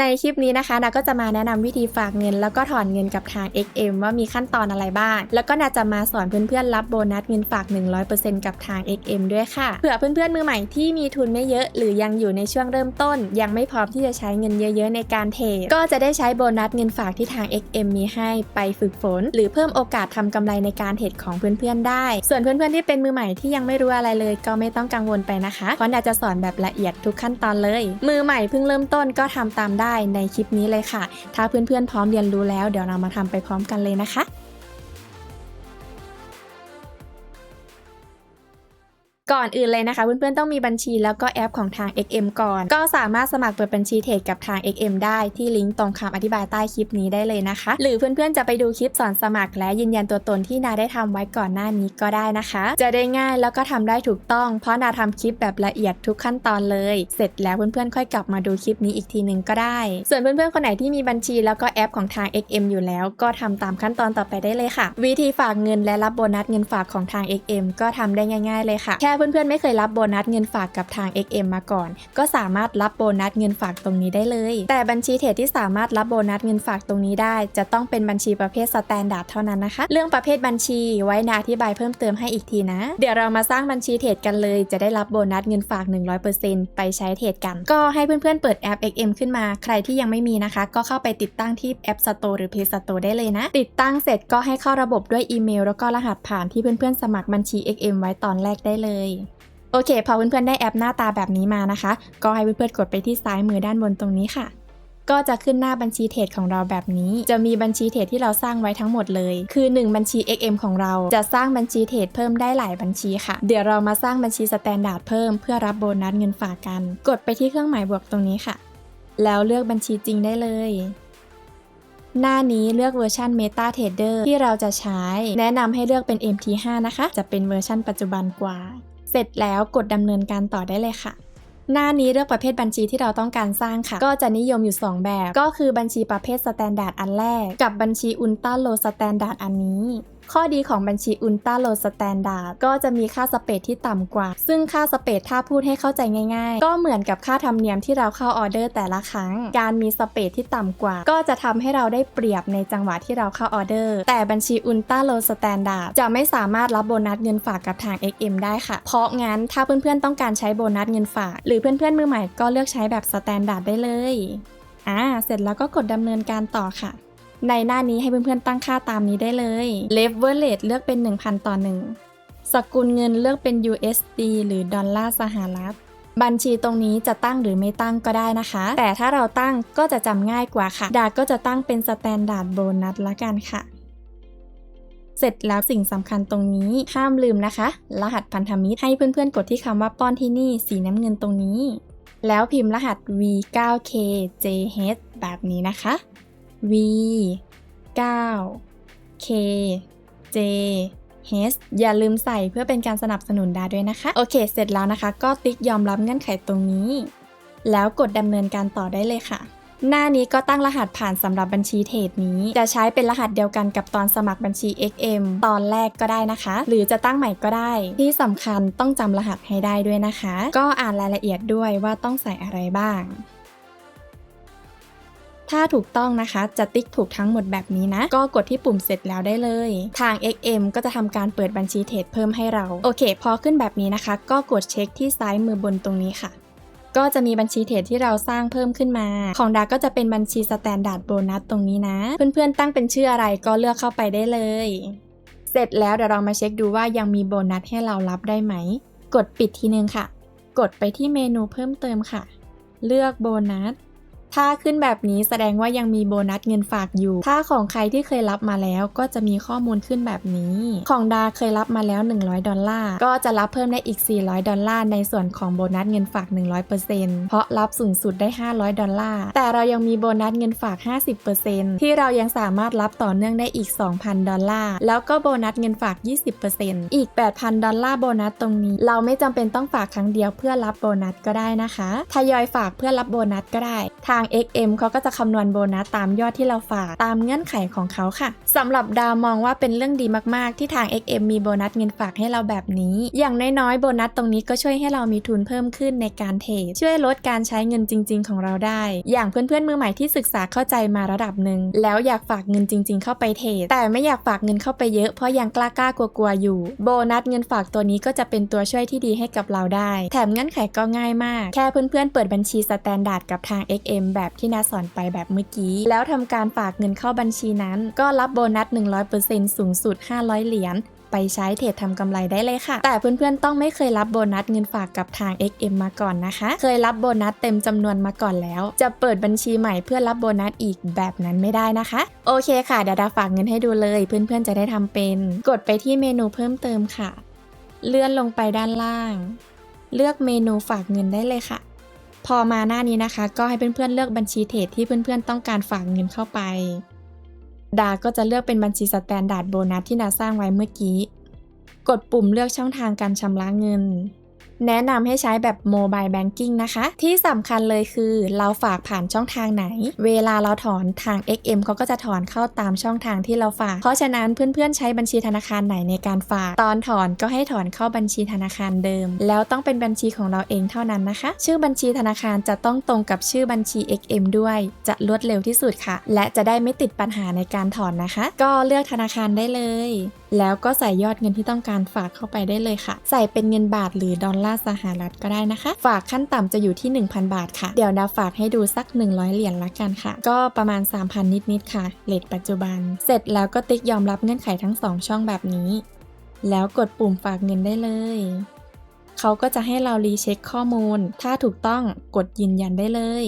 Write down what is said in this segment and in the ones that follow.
ในคลิปนี้นะคะนาก็จะมาแนะนำวิธีฝากเงิน แล้วก็ถอนเงินกับทาง XM ว่ามีขั้นตอนอะไรบ้าง แล้วก็นาจะมาสอนเพื่อนๆรับโบนัสเงินฝาก 100%กับทาง XM ด้วยค่ะ เผื่อเพื่อนๆมือใหม่ที่มีทุนไม่เยอะ หรือยังอยู่ในช่วงเริ่มต้น ยังไม่พร้อมที่จะใช้เงินเยอะ ๆ ในการเทรด ก็จะได้ใช้โบนัสเงินฝากที่ทาง XM มีให้ไปฝึกฝน หรือเพิ่มโอกาสทำกำไรในการเทรดของเพื่อนๆได้ ส่วนเพื่อนๆที่เป็นมือใหม่ที่ยังไม่รู้อะไรเลย ก็ไม่ต้องกังวลไปนะคะ เพราะนาจะสอนแบบละเอียดทุกขั้นตอนเลย มือใหม่เพิ่งเริ่มต้นก็ทำตามได้ในคลิปนี้เลยค่ะ ถ้าเพื่อนๆพร้อมเรียนรู้แล้วเดี๋ยวเรามาทำไปพร้อมกันเลยนะคะ ก่อนอื่นเลยนะคะเพื่อนๆต้องมีบัญชีแล้วก็แอปของทาง XM ก่อน ก็สามารถสมัครเปิดบัญชีเทรดกับทาง XM ได้ที่ลิงก์ตรงคำอธิบายใต้คลิปนี้ได้เลยนะคะ หรือเพื่อนๆจะไปดูคลิปสอนสมัคร และยืนยันตัวตนที่นาได้ทำไว้ก่อนหน้านี้ก็ได้นะคะ จะได้ง่ายแล้วก็ทำได้ถูกต้อง เพราะนาทำคลิปแบบละเอียดทุกขั้นตอนเลย เสร็จแล้วเพื่อนๆค่อยกลับมาดูคลิปนี้อีกทีหนึ่งก็ได้ ส่วนเพื่อนๆคนไหนที่มีบัญชี แล้วก็แอปของทาง XM อยู่แล้ว ก็ทำตามขั้นตอนต่อไปได้เลยค่ะ วิธีฝากเงินและรับโบนัสเงินฝากของทาง XM ก็ทำได้ง่าย ๆเลยค่ะแค่เพื่อนๆไม่เคยรับโบนัสเงินฝากกับทาง XM มาก่อน ก็สามารถรับโบนัสเงินฝากตรงนี้ได้เลย แต่บัญชีเทรดที่สามารถรับโบนัสเงินฝากตรงนี้ได้ จะต้องเป็นบัญชีประเภทสแตนดาร์ดเท่านั้นนะคะ เรื่องประเภทบัญชีไว้นาอธิบายเพิ่มเติมให้อีกทีนะ เดี๋ยวเรามาสร้างบัญชีเทรดกันเลย จะได้รับโบนัสเงินฝาก 100%ไปใช้เทรดกัน ก็ให้เพื่อนๆเปิดแอป XM ขึ้นมา ใครที่ยังไม่มีนะคะ ก็เข้าไปติดตั้งที่ App Store หรือ Play Store ได้เลยนะ ติดตั้งเสร็จก็ให้เข้าระบบด้วยอีเมล แล้วก็รหัสผ่านที่เพื่อนๆสมัครบัญชี XM ไว้ตอนแรกได้เลยโอเค พอเพื่อนๆได้แอปหน้าตาแบบนี้มานะคะ ก็ให้เพื่อนๆกดไปที่ซ้ายมือด้านบนตรงนี้ค่ะ ก็จะขึ้นหน้าบัญชีเทรดของเราแบบนี้ จะมีบัญชีเทรดที่เราสร้างไว้ทั้งหมดเลย คือ 1 บัญชี XM ของเรา จะสร้างบัญชีเทรดเพิ่มได้หลายบัญชีค่ะ เดี๋ยวเรามาสร้างบัญชีสแตนดาร์ดเพิ่มเพื่อรับโบนัสเงินฝากกัน กดไปที่เครื่องหมายบวกตรงนี้ค่ะ แล้วเลือกบัญชีจริงได้เลยหน้านี้เลือกเวอร์ชัน Meta Trader ที่เราจะใช้ แนะนำให้เลือกเป็น MT5 นะคะ จะเป็นเวอร์ชันปัจจุบันกว่า เสร็จแล้วกดดำเนินการต่อได้เลยค่ะ หน้านี้เลือกประเภทบัญชีที่เราต้องการสร้างค่ะ ก็จะนิยมอยู่ 2 แบบ ก็คือบัญชีประเภทสแตนดาร์ดอันแรก กับบัญชีอุลตร้าโลสแตนดาร์ดอันนี้ ข้อดีของบัญชีอุลตราโลสแตนดาร์ดก็จะมีค่าสเปดที่ต่ำกว่า ซึ่งค่าสเปดถ้าพูดให้เข้าใจง่าย ๆ ก็เหมือนกับค่าธรรมเนียมที่เราเข้าออเดอร์แต่ละครั้ง การมีสเปดที่ต่ำกว่า ก็จะทำให้เราได้เปรียบในจังหวะที่เราเข้าออเดอร์ แต่บัญชีอุลตราโลสแตนดาร์ดจะไม่สามารถรับโบนัสเงินฝากกับทาง XM ได้ค่ะ เพราะงั้นถ้าเพื่อนๆต้องการใช้โบนัสเงินฝาก หรือเพื่อนๆมือใหม่ก็เลือกใช้แบบสแตนดาร์ดได้เลย อ่า เสร็จแล้วก็กดดำเนินการต่อค่ะ ในหน้านี้ให้เพื่อนๆตั้งค่าตามนี้ได้เลย Leverage เลือกเป็น 1,000 ต่อ 1 สกุลเงินเลือกเป็น USD หรือดอลลาร์สหรัฐ บัญชีตรงนี้จะตั้งหรือไม่ตั้งก็ได้นะคะ แต่ถ้าเราตั้งก็จะจำง่ายกว่าค่ะ ดาก็จะตั้งเป็นสแตนดาร์ดโบนัสละกันค่ะ เสร็จแล้วสิ่งสำคัญตรงนี้ห้ามลืมนะคะ รหัสพันธมิตรให้เพื่อนๆ กดที่คำว่าป้อนที่นี่สีน้ำเงินตรงนี้ แล้วพิมพ์รหัส V9KJH แบบนี้นะคะ V 9 K J H อย่าลืมใส่เพื่อเป็นการสนับสนุนดาด้วยนะคะ โอเค เสร็จแล้วนะคะ ก็ติ๊กยอมรับเงื่อนไขตรงนี้ แล้วกดดำเนินการต่อได้เลยค่ะ หน้านี้ก็ตั้งรหัสผ่านสำหรับบัญชีเทรดนี้ จะใช้เป็นรหัสเดียวกันกับตอนสมัครบัญชี XM ตอนแรกก็ได้นะคะ หรือจะตั้งใหม่ก็ได้ ที่สำคัญต้องจำรหัสให้ได้ด้วยนะคะ ก็อ่านรายละเอียดด้วยว่าต้องใส่อะไรบ้าง ถ้าถูกต้องนะคะ จะติ๊กถูกทั้งหมดแบบนี้นะ ก็กดที่ปุ่มเสร็จแล้วได้เลย ทาง XM ก็จะทำการเปิดบัญชีเทรดเพิ่มให้เรา โอเค พอขึ้นแบบนี้นะคะ ก็กดเช็คที่ซ้ายมือบนตรงนี้ค่ะก็จะมีบัญชีเทรดที่เราสร้างเพิ่มขึ้นมา ของดาก็จะเป็นบัญชีสแตนดาร์ดโบนัสตรงนี้นะ เพื่อนๆตั้งเป็นชื่ออะไรก็เลือกเข้าไปได้เลย เสร็จแล้วเดี๋ยวเรามาเช็คดูว่ายังมีโบนัสให้เรารับได้ไหม กดปิดทีนึงค่ะ กดไปที่เมนูเพิ่มเติมค่ะ เลือกโบนัส ถ้าขึ้นแบบนี้แสดงว่ายังมีโบนัสเงินฝากอยู่ ถ้าของใครที่เคยรับมาแล้วก็จะมีข้อมูลขึ้นแบบนี้ ของดาเคยรับมาแล้ว 100 ดอลลาร์ ก็จะรับเพิ่มได้อีก 400 ดอลลาร์ในส่วนของโบนัสเงินฝาก 100%เพราะรับสูงสุดได้ 500 ดอลลาร์ แต่เรายังมีโบนัสเงินฝาก 50%ที่เรายังสามารถรับต่อเนื่องได้อีก 2,000 ดอลลาร์ แล้วก็โบนัสเงินฝาก 20%อีก 8,000 ดอลลาร์โบนัสตรงนี้ เราไม่จำเป็นต้องฝากครั้งเดียวเพื่อรับโบนัสก็ได้นะคะ ทยอยฝากเพื่อรับโบนัสก็ได้าง XM เขาก็จะคำนวณโบนัสตามยอดที่เราฝากตามเงื่อนไขของเขาค่ะสำหรับดาวมองว่าเป็นเรื่องดีมากๆ ที่ทาง XM มีโบนัสเงินฝากให้เราแบบนี้ อย่างน้อยๆโบนัสตรงนี้ก็ช่วยให้เรามีทุนเพิ่มขึ้นในการเทรดช่วยลดการใช้เงินจริง ๆ ของเราได้ อย่างเพื่อนๆมือใหม่ที่ศึกษาเข้าใจมาระดับหนึ่งแล้วอยากฝากเงินจริง ๆ เข้าไปเทรดแต่ไม่อยากฝากเงินเข้าไปเยอะเพราะยังกล้าๆกลัวๆอยู่ โบนัสเงินฝากตัวนี้ก็จะเป็นตัวช่วยที่ดีให้กับเราได้ แถมเงื่อนไขก็ง่ายมาก แค่เพื่อนๆเปิดบัญชีสแตนดาร์ดกับทาง XM แบบที่นาสอนไปแบบเมื่อกี้ แล้วทำการฝากเงินเข้าบัญชีนั้น ก็รับโบนัส 100%สูงสุด 500 เหรียญไปใช้เทรดทำกำไรได้เลยค่ะ แต่เพื่อนๆ ต้องไม่เคยรับโบนัสเงินฝากกับทาง XM มาก่อนนะคะ เคยรับโบนัสเต็มจำนวนมาก่อนแล้ว จะเปิดบัญชีใหม่เพื่อรับโบนัสอีกแบบนั้นไม่ได้นะคะ โอเคค่ะเดี๋ยวดาฝากเงินให้ดูเลย เพื่อนๆ จะได้ทำเป็น กดไปที่เมนูเพิ่มเติมค่ะ เลื่อนลงไปด้านล่าง เลือกเมนูฝากเงินได้เลยค่ะ พอมาหน้านี้นะคะ ก็ให้เพื่อนๆเลือกบัญชีเทรดที่เพื่อนๆต้องการฝากเงินเข้าไป ดาก็จะเลือกเป็นบัญชีสแตนดาร์ดโบนัสที่นาสร้างไว้เมื่อกี้ กดปุ่มเลือกช่องทางการชำระเงิน แนะนำให้ใช้แบบโมบายแบงกิ้งนะคะ ที่สำคัญเลยคือเราฝากผ่านช่องทางไหน เวลาเราถอนทาง XM เขาก็จะถอนเข้าตามช่องทางที่เราฝาก เพราะฉะนั้นเพื่อนๆ ใช้บัญชีธนาคารไหนในการฝาก ตอนถอนก็ให้ถอนเข้าบัญชีธนาคารเดิม แล้วต้องเป็นบัญชีของเราเองเท่านั้นนะคะ ชื่อบัญชีธนาคารจะต้องตรงกับชื่อบัญชี XM ด้วย จะรวดเร็วที่สุดค่ะ และจะได้ไม่ติดปัญหาในการถอนนะคะ ก็เลือกธนาคารได้เลยแล้วก็ใส่ยอดเงินที่ต้องการฝากเข้าไปได้เลยค่ะ ใส่เป็นเงินบาทหรือดอลลาร์สหรัฐก็ได้นะคะ ฝากขั้นต่ำจะอยู่ที่ 1,000 บาทค่ะ เดี๋ยวดาวฝากให้ดูสัก 100 เหรียญละกันค่ะ ก็ประมาณ 3,000 นิดๆค่ะเลทปัจจุบัน เสร็จแล้วก็ติ๊กยอมรับเงื่อนไขทั้ง 2 ช่องแบบนี้ แล้วกดปุ่มฝากเงินได้เลยเขาก็จะให้เรารีเช็คข้อมูล ถ้าถูกต้องกดยืนยันได้เลย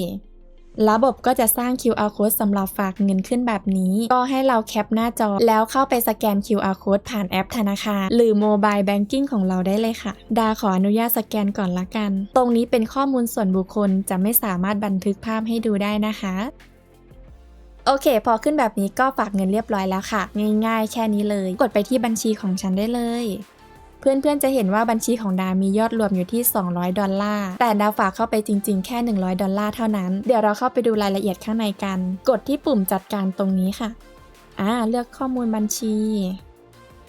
ระบบก็จะสร้าง QR code สำหรับฝากเงินขึ้นแบบนี้ ก็ให้เราแคปหน้าจอ แล้วเข้าไปสแกน QR code ผ่านแอปธนาคาร หรือโมบายแบงกิ้งของเราได้เลยค่ะ ดาขออนุญาตสแกนก่อนละกัน ตรงนี้เป็นข้อมูลส่วนบุคคลจะไม่สามารถบันทึกภาพให้ดูได้นะคะโอเค พอขึ้นแบบนี้ก็ฝากเงินเรียบร้อยแล้วค่ะ ง่ายๆ แค่นี้เลย กดไปที่บัญชีของฉันได้เลย เพื่อนๆจะเห็นว่าบัญชีของดามียอดรวมอยู่ที่ 200 ดอลลาร์ แต่ดาฝากเข้าไปจริง ๆ แค่ 100 ดอลลาร์เท่านั้น เดี๋ยวเราเข้าไปดูรายละเอียดข้างในกัน กดที่ปุ่มจัดการตรงนี้ค่ะ อ่า เลือกข้อมูลบัญชี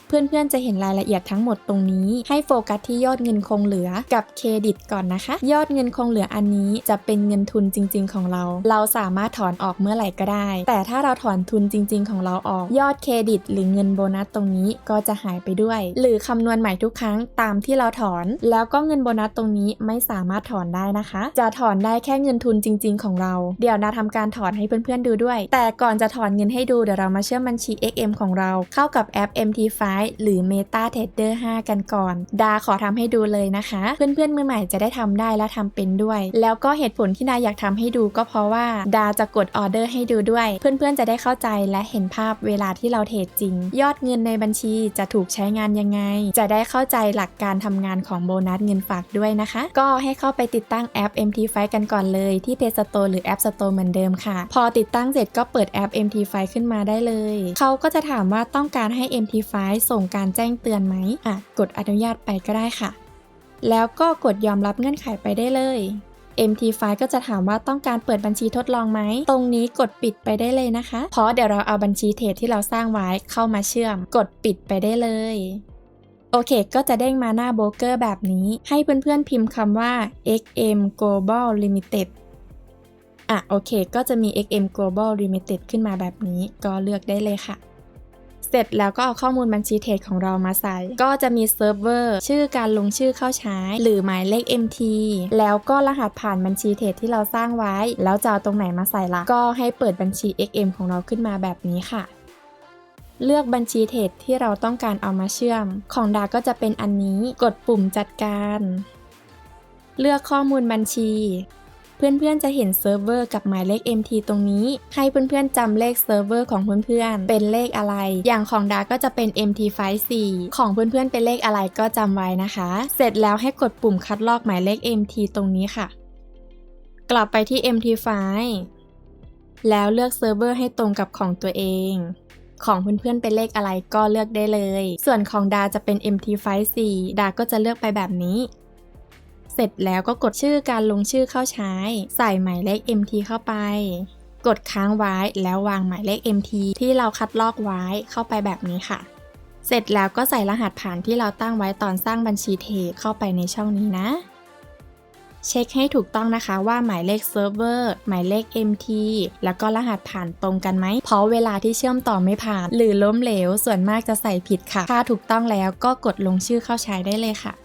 เพื่อนๆจะเห็นรายละเอียดทั้งหมดตรงนี้ ให้โฟกัสที่ยอดเงินคงเหลือกับเครดิตก่อนนะคะ ยอดเงินคงเหลืออันนี้จะเป็นเงินทุนจริง ๆ ของเรา เราสามารถถอนออกเมื่อไหร่ก็ได้ แต่ถ้าเราถอนทุนจริง ๆ ของเราออก ยอดเครดิต หรือเงินโบนัสตรงนี้ก็จะหายไปด้วย หรือคำนวณใหม่ทุกครั้งตามที่เราถอน แล้วก็เงินโบนัสตรงนี้ไม่สามารถถอนได้นะคะ จะถอนได้แค่เงินทุนจริง ๆ ของเรา เดี๋ยวนาทำการถอนให้เพื่อนๆดูด้วย แต่ก่อนจะถอนเงินให้ดูเดี๋ยวเรามาเชื่อมบัญชี XM ของเราเข้ากับแอป MT5 หรือ Meta Trader 5 กันก่อน ดาขอทำให้ดูเลยนะคะ เพื่อนๆมือใหม่จะได้ทำได้และทำเป็นด้วย แล้วก็เหตุผลที่ดาอยากทำให้ดูก็เพราะว่า ดาจะกดออเดอร์ให้ดูด้วย เพื่อนๆจะได้เข้าใจและเห็นภาพเวลาที่เราเทรดจริง ยอดเงินในบัญชีจะถูกใช้งานยังไง จะได้เข้าใจหลักการทำงานของโบนัสเงินฝากด้วยนะคะ ก็ให้เข้าไปติดตั้งแอป MT5 กันก่อนเลยที่ Play Store หรือ App Store เหมือนเดิมค่ะ พอติดตั้งเสร็จก็เปิดแอป MT5 ขึ้นมาได้เลย เขาก็จะถามว่าต้องการให้ MT5 ส่งการแจ้งเตือนไหมอะกดอนุญาตไปก็ได้ค่ะ แล้วก็กดยอมรับเงื่อนไขไปได้เลย MT5 ก็จะถามว่าต้องการเปิดบัญชีทดลองไหม ตรงนี้กดปิดไปได้เลยนะคะ เพราะเดี๋ยวเราเอาบัญชีเทรดที่เราสร้างไว้เข้ามาเชื่อม กดปิดไปได้เลย โอเค ก็จะเด้งมาหน้าโบรกเกอร์แบบนี้ ให้เพื่อนๆพิมพ์คำว่า XM Global Limited อะโอเค ก็จะมี XM Global Limited ขึ้นมาแบบนี้ ก็เลือกได้เลยค่ะ เสร็จแล้วก็เอาข้อมูลบัญชีเทรดของเรามาใส่ ก็จะมีเซิร์ฟเวอร์ชื่อการลงชื่อเข้าใช้ หรือหมายเลข MT แล้วก็รหัสผ่านบัญชีเทรดที่เราสร้างไว้ แล้วจะเอาตรงไหนมาใส่ละก็ให้เปิดบัญชี XM ของเราขึ้นมาแบบนี้ค่ะเลือกบัญชีเทรดที่เราต้องการเอามาเชื่อม ของดาก็จะเป็นอันนี้ กดปุ่มจัดการ เลือกข้อมูลบัญชี เพื่อนๆจะเห็นเซิร์ฟเวอร์กับหมายเลข MT ตรงนี้ ให้เพื่อนๆจำเลขเซิร์ฟเวอร์ของเพื่อนๆ เป็นเลขอะไร อย่างของดาก็จะเป็น MT54 ของเพื่อนๆเป็นเลขอะไรก็จำไว้นะคะ เสร็จแล้วให้กดปุ่มคัดลอกหมายเลข MT ตรงนี้ค่ะ กลับไปที่ MT5 แล้วเลือกเซิร์ฟเวอร์ให้ตรงกับของตัวเองของเพื่อนๆเป็นเลขอะไรก็เลือกได้เลย ส่วนของดาจะเป็น MT54 ดาก็จะเลือกไปแบบนี้ สเสร็จแล้วก็กดชื่อการลงชื่อเข้าใช้ ใส่หมายเลข MT เข้าไป กดค้างไว้แล้ววางหมายเลข MT ที่เราคัดลอกไว้เข้าไปแบบนี้ค่ะ เสร็จแล้วก็ใส่รหัสผ่านที่เราตั้งไว้ตอนสร้างบัญชีเทเข้าไปในช่องนี้นะ เช็คให้ถูกต้องนะคะว่าหมายเลขเซิร์ฟเวอร์หมายเลข MT แล้วก็รหัสผ่านตรงกันไหม เพราะเวลาที่เชื่อมต่อไม่ผ่าน หรือล้มเหลว ส่วนมากจะใส่ผิดค่ะ ถ้าถูกต้องแล้วก็กดลงชื่อเข้าใช้ได้เลยค่ะ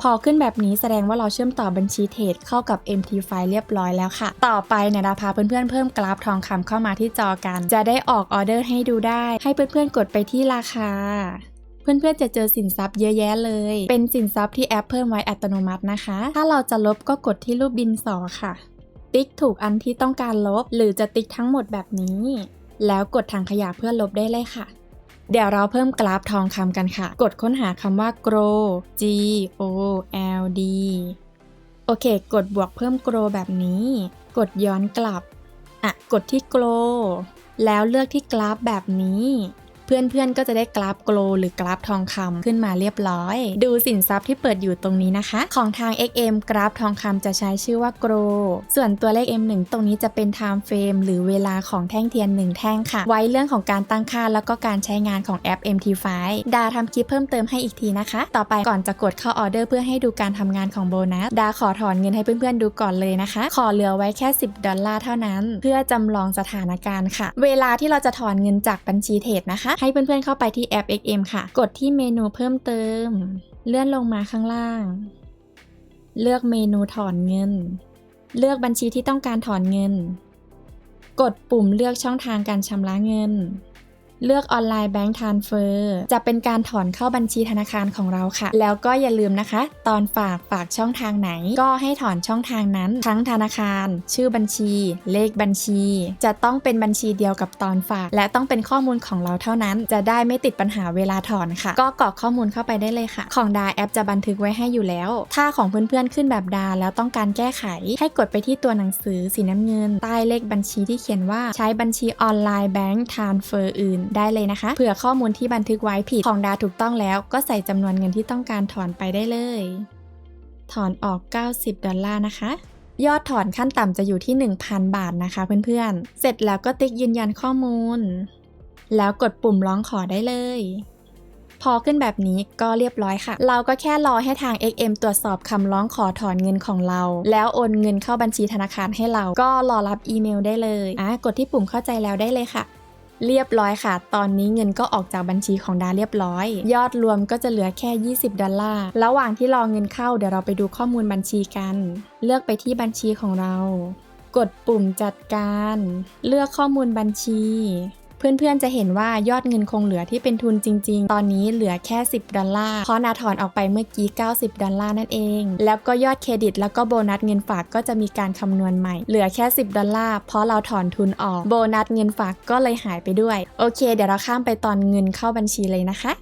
พอขึ้นแบบนี้แสดงว่าเราเชื่อมต่อบัญชีเทรดเข้ากับ MT ไฟล์เรียบร้อยแล้วค่ะ ต่อไปเนี่ยเราพาเพื่อนๆเพิ่มกราฟทองคำเข้ามาที่จอกัน จะได้ออกออเดอร์ให้ดูได้ ให้เพื่อนๆกดไปที่ราคาเพื่อนๆจะเจอสินทรัพย์เยอะแยะเลย เป็นสินทรัพย์ที่แอปเพิ่มไว้อัตโนมัตินะคะ ถ้าเราจะลบก็กดที่รูปดินสอค่ะ ติ๊กถูกอันที่ต้องการลบ หรือจะติ๊กทั้งหมดแบบนี้ แล้วกดถังขยะเพื่อลบได้เลยค่ะ เดี๋ยวเราเพิ่มกราฟทองคำกันค่ะ กดค้นหาคำว่า grow g o l d โอเค กดบวกเพิ่ม grow แบบนี้ กดย้อนกลับ อะ กดที่ grow แล้วเลือกที่กราฟแบบนี้ เพื่อนๆก็จะได้กราฟโกลหรือกราฟทองคำขึ้นมาเรียบร้อย ดูสินทรัพย์ที่เปิดอยู่ตรงนี้นะคะ ของทาง XM กราฟทองคำจะใช้ชื่อว่าโกลส่วนตัวเลข M1 ตรงนี้จะเป็น time frame หรือเวลาของแท่งเทียน 1 แท่งค่ะ ไว้เรื่องของการตั้งค่าแล้วก็การใช้งานของแอป MT5 ดาทำคลิปเพิ่มเติมให้อีกทีนะคะ ต่อไปก่อนจะกดเข้าออเดอร์เพื่อให้ดูการทำงานของโบนัส ดาขอถอนเงินให้เพื่อนๆดูก่อนเลยนะคะ ขอเหลือไว้แค่ 10 ดอลลาร์เท่านั้น เพื่อจำลองสถานการณ์ค่ะ เวลาที่เราจะถอนเงินจากบัญชีเทรดนะคะให้เพื่อนๆเข้าไปที่แอป XM ค่ะ กดที่เมนูเพิ่มเติม เลื่อนลงมาข้างล่าง เลือกเมนูถอนเงิน เลือกบัญชีที่ต้องการถอนเงิน กดปุ่มเลือกช่องทางการชำระเงิน เลือกออนไลน์แบงก์ทานเฟอร์จะเป็นการถอนเข้าบัญชีธนาคารของเราค่ะ แล้วก็อย่าลืมนะคะ ตอนฝากฝากช่องทางไหน ก็ให้ถอนช่องทางนั้น ทั้งธนาคาร ชื่อบัญชี เลขบัญชี จะต้องเป็นบัญชีเดียวกับตอนฝาก และต้องเป็นข้อมูลของเราเท่านั้น จะได้ไม่ติดปัญหาเวลาถอนค่ะ ก็กรอกข้อมูลเข้าไปได้เลยค่ะ ของดาแอปจะบันทึกไว้ให้อยู่แล้ว ถ้าของเพื่อนๆขึ้นแบบดาแล้วต้องการแก้ไข ให้กดไปที่ตัวหนังสือสีน้ำเงิน ใต้เลขบัญชีที่เขียนว่าใช้บัญชีออนไลน์แบงก์ทานเฟอร์อื่นได้เลยนะคะ เผื่อข้อมูลที่บันทึกไว้ผิดของดาถูกต้องแล้ว ก็ใส่จำนวนเงินที่ต้องการถอนไปได้เลย ถอนออก 90 ดอลลาร์นะคะยอดถอนขั้นต่ำจะอยู่ที่ 1,000 บาทนะคะเพื่อนๆ เสร็จแล้วก็ติ๊กยืนยันข้อมูล แล้วกดปุ่มร้องขอได้เลย พอขึ้นแบบนี้ก็เรียบร้อยค่ะ เราก็แค่รอให้ทาง XM ตรวจสอบคำร้องขอถอนเงินของเรา แล้วโอนเงินเข้าบัญชีธนาคารให้เรา ก็รอรับอีเมลได้เลยอะกดที่ปุ่มเข้าใจแล้วได้เลยค่ะ เรียบร้อยค่ะ ตอนนี้เงินก็ออกจากบัญชีของดาเรียบร้อย ยอดรวมก็จะเหลือแค่ 20 ดอลลาร์ ระหว่างที่รอเงินเข้าเดี๋ยวเราไปดูข้อมูลบัญชีกัน เลือกไปที่บัญชีของเรา กดปุ่มจัดการ เลือกข้อมูลบัญชี เพื่อนๆจะเห็นว่ายอดเงินคงเหลือที่เป็นทุนจริง ๆ ตอนนี้เหลือแค่ 10 ดอลลาร์เพราะนาถอนออกไปเมื่อกี้ 90 ดอลลาร์นั่นเอง แล้วก็ยอดเครดิต แล้วก็โบนัสเงินฝากก็จะมีการคำนวณใหม่ เหลือแค่ 10 ดอลลาร์เพราะเราถอนทุนออก โบนัสเงินฝากก็เลยหายไปด้วย โอเค เดี๋ยวเราข้ามไปตอนเงินเข้าบัญชีเลยนะคะ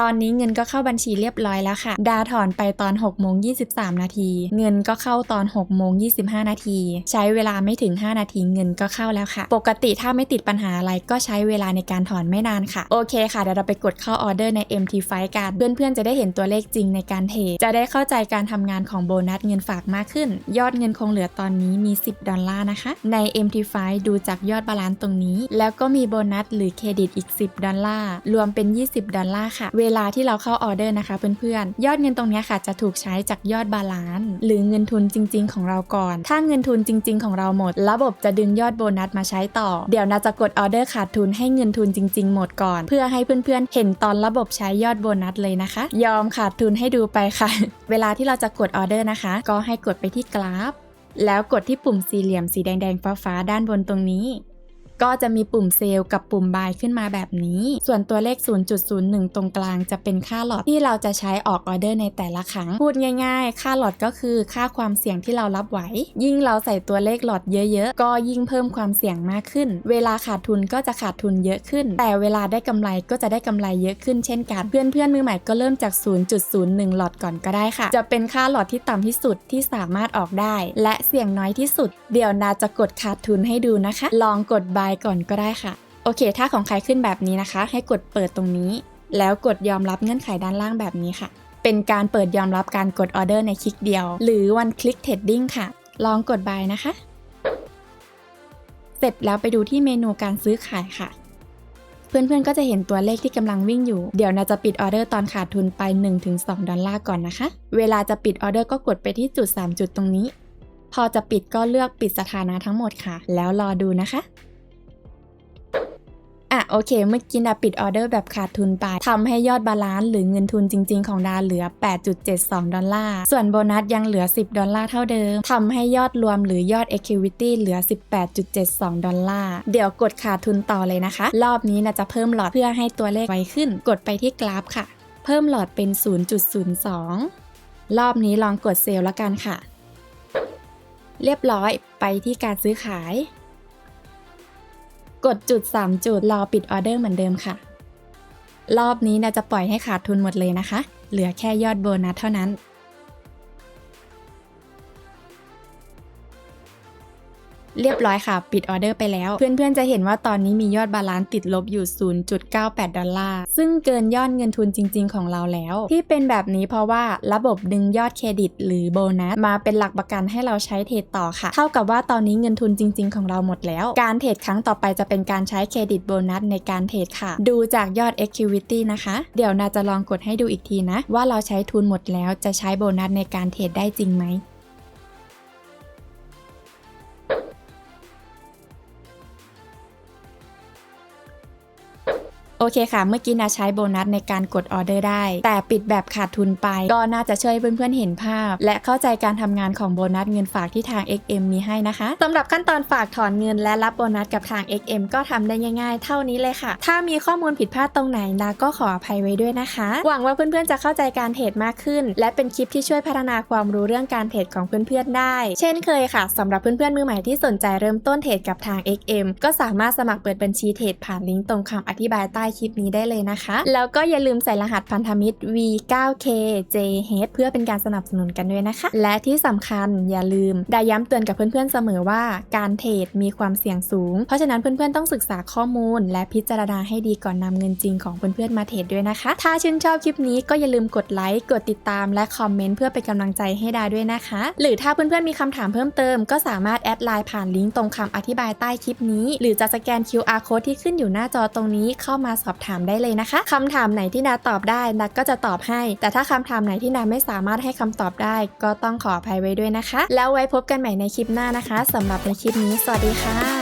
ตอนนี้เงินก็เข้าบัญชีเรียบร้อยแล้วค่ะ ดาถอนไปตอน6โมง23นาที เงินก็เข้าตอน6โมง25นาที ใช้เวลาไม่ถึง 5 นาทีเงินก็เข้าแล้วค่ะ ปกติถ้าไม่ติดปัญหาอะไรก็ใช้เวลาในการถอนไม่นานค่ะ โอเคค่ะเดี๋ยวเราไปกดเข้าออเดอร์ใน MT5 กันเพื่อนๆจะได้เห็นตัวเลขจริงในการเทรดจะได้เข้าใจการทำงานของโบนัสเงินฝากมากขึ้น ยอดเงินคงเหลือตอนนี้มี 10 ดอลลาร์นะคะ ใน MT5 ดูจากยอดบาลานซ์ตรงนี้ แล้วก็มีโบนัสหรือเครดิตอีก 10 ดอลลาร์รวมเป็น 20 ดอลลาร์ค่ะเวลาที่เราเข้าออเดอร์นะคะเพื่อนๆ ยอดเงินตรงนี้ค่ะจะถูกใช้จากยอดบาลานซ์หรือเงินทุนจริง ๆ ของเราก่อน ถ้าเงินทุนจริง ๆ ของเราหมด ระบบจะดึงยอดโบนัสมาใช้ต่อ เดี๋ยวนาจะกดออเดอร์ขาดทุนให้เงินทุนจริง ๆ หมดก่อน เพื่อให้เพื่อนๆ เห็นตอนระบบใช้ยอดโบนัสเลยนะคะ ยอมขาดทุนให้ดูไปค่ะ เวลาที่เราจะกดออเดอร์นะคะ ก็ให้กดไปที่กราฟ แล้วกดที่ปุ่มสี่เหลี่ยมสีแดงๆฟ้าๆด้านบนตรงนี้ ก็จะมีปุ่มเซลล์กับปุ่มบายขึ้นมาแบบนี้ ส่วนตัวเลข 0.01 ตรงกลางจะเป็นค่าหลอดที่เราจะใช้ออกออเดอร์ในแต่ละครั้ง พูดง่ายๆ ค่าหลอดก็คือค่าความเสี่ยงที่เรารับไหว ยิ่งเราใส่ตัวเลขหลอดเยอะๆ ก็ยิ่งเพิ่มความเสี่ยงมากขึ้น เวลาขาดทุนก็จะขาดทุนเยอะขึ้น แต่เวลาได้กำไรก็จะได้กำไรเยอะขึ้นเช่นกัน เพื่อนๆมือใหม่ก็เริ่มจาก 0.01 หลอดก่อนก็ได้ค่ะ จะเป็นค่าหลอดที่ต่ำที่สุดที่สามารถออกได้ และเสี่ยงน้อยที่สุด เดี๋ยวนาจะกดขาดทุนให้ดูนะคะ ลองกดบายก่อนก็ได้ค่ะ โอเค ถ้าของใครขึ้นแบบนี้นะคะ ให้กดเปิดตรงนี้ แล้วกดยอมรับเงื่อนไขด้านล่างแบบนี้ค่ะ เป็นการเปิดยอมรับการกดออเดอร์ในคลิกเดียว หรือ one click trading ค่ะ ลองกด buy นะคะ เสร็จแล้วไปดูที่เมนูการซื้อขายค่ะเพื่อนๆ ก็จะเห็นตัวเลขที่กำลังวิ่งอยู่ เดี๋ยวนาจะปิดออเดอร์ตอนขาดทุนไป 1-2 ดอลลาร์ก่อนนะคะ เวลาจะปิดออเดอร์ก็กดไปที่จุด 3 จุดตรงนี้ พอจะปิดก็เลือกปิดสถานะทั้งหมดค่ะ แล้วรอดูนะคะ โอเค เมื่อกี้ดาปิดออเดอร์แบบขาดทุนไปทำให้ยอดบาลานซ์หรือเงินทุนจริง ๆ ของดาเหลือ 8.72 ดอลลาร์ ส่วนโบนัสยังเหลือ 10 ดอลลาร์เท่าเดิมทำให้ยอดรวมหรือยอด equity เหลือ 18.72 ดอลลาร์ เดี๋ยวกดขาดทุนต่อเลยนะคะ รอบนี้นาจะเพิ่มหลอดเพื่อให้ตัวเลขไวขึ้น กดไปที่กราฟค่ะ เพิ่มหลอดเป็น 0.02 รอบนี้ลองกดเซลล์แล้วกันค่ะ เรียบร้อยไปที่การซื้อขาย กดจุด 3 จุดรอปิดออเดอร์เหมือนเดิมค่ะ รอบนี้นาจะปล่อยให้ขาดทุนหมดเลยนะคะ เหลือแค่ยอดโบนัสเท่านั้น เรียบร้อยค่ะ ปิดออเดอร์ไปแล้ว เพื่อนๆจะเห็นว่าตอนนี้มียอดบาลานซ์ติดลบอยู่ 0.98 ดอลลาร์ ซึ่งเกินยอดเงินทุนจริง ๆ ของเราแล้ว ที่เป็นแบบนี้เพราะว่าระบบดึงยอดเครดิต หรือโบนัสมาเป็นหลักประกันให้เราใช้เทรดต่อค่ะ เท่ากับว่าตอนนี้เงินทุนจริง ๆ ของเราหมดแล้ว การเทรดครั้งต่อไปจะเป็นการใช้เครดิตโบนัสในการเทรดค่ะ ดูจากยอด equity นะคะ เดี๋ยวนาจะลองกดให้ดูอีกทีนะ ว่าเราใช้ทุนหมดแล้วจะใช้โบนัสในการเทรดได้จริงไหม โอเคค่ะ เมื่อกี้นาใช้โบนัสในการกดออเดอร์ได้ แต่ปิดแบบขาดทุนไป ก็น่าจะช่วยเพื่อนๆเห็นภาพ และเข้าใจการทำงานของโบนัสเงินฝากที่ทาง XM มีให้นะคะสำหรับขั้นตอนฝากถอนเงินและรับโบนัสกับทาง XM ก็ทำได้ง่าย ๆ เท่านี้เลยค่ะ ถ้ามีข้อมูลผิดพลาดตรงไหนนาก็ขออภัยไว้ด้วยนะคะ หวังว่าเพื่อนๆจะเข้าใจการเทรดมากขึ้น และเป็นคลิปที่ช่วยพัฒนาความรู้เรื่องการเทรดของเพื่อนๆได้ เช่นเคยค่ะสำหรับเพื่อนๆมือใหม่ที่สนใจเริ่มต้นเทรดกับทาง XM ก็สามารถสมัครเปิดบัญชีเทรดผ่านลิงก์ตรงคำอธิบายใต้คลิปนี้ได้เลยนะคะ แล้วก็อย่าลืมใส่รหัสพันธมิตร V9KJH เพื่อเป็นการสนับสนุนกันด้วยนะคะ และที่สำคัญอย่าลืมได้ย้ำเตือนกับเพื่อนๆเสมอว่าการเทรดมีความเสี่ยงสูง เพราะฉะนั้นเพื่อนๆต้องศึกษาข้อมูล และพิจารณาให้ดีก่อนนำเงินจริงของเพื่อนๆมาเทรดด้วยนะคะ ถ้าชื่นชอบคลิปนี้ก็อย่าลืมกดไลค์กดติดตามและคอมเมนต์เพื่อเป็นกำลังใจให้ดาด้วยนะคะ หรือถ้าเพื่อนๆมีคำถามเพิ่มเติม ก็สามารถแอดไลน์ผ่านลิงก์ตรงคำอธิบายใต้คลิปนี้ หรือจะสแกน QR code ที่ขึ้นอยู่หน้าจอตรงนี้เข้ามาสอบถามได้เลยนะคะคำถามไหนที่นาตอบได้นาก็จะตอบให้ แต่ถ้าคำถามไหนที่นาไม่สามารถให้คำตอบได้ ก็ต้องขออภัยไว้ด้วยนะคะ แล้วไว้พบกันใหม่ในคลิปหน้านะคะสำหรับในคลิปนี้ สวัสดีค่ะ